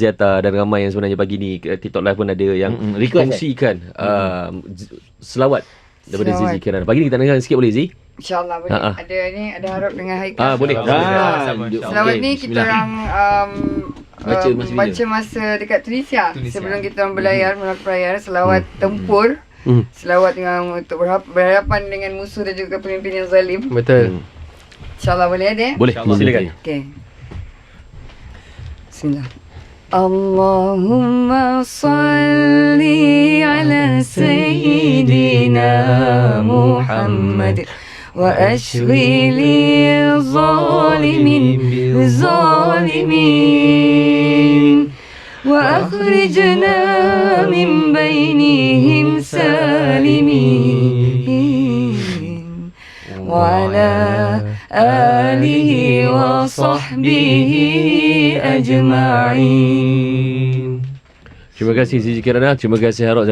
Ziata dan ramai yang sebenarnya pagi ni eh, TikTok live pun ada yang. Request, kongsikan uh, z- selawat daripada. Zizi Kirana. Pagi ni kita dengar sikit boleh Zi? InsyaAllah boleh. Ha, ha. Ada ni, ada harap dengan Haikal. Ah boleh. Ah. Selawat ni kita orang um, Baca um, masa baca masa dekat Tunisia. Tunisia. Sebelum kita orang berlayar, melakukan perayaan selawat tempur. Hmm. Selawat dengan untuk berhadapan dengan musuh dan juga pemimpin yang zalim. Betul. InsyaAllah boleh ada eh? Boleh. InsyaAllah. Silakan. Okay. Bismillah. اللهم صل على سيدنا محمد وأشغل الظالمين بالظالمين وأخرجنا من بينهم سالمين. وعلى آله وصحبه أجمعين Terima kasih Zizi Kirana. Terima kasih Harok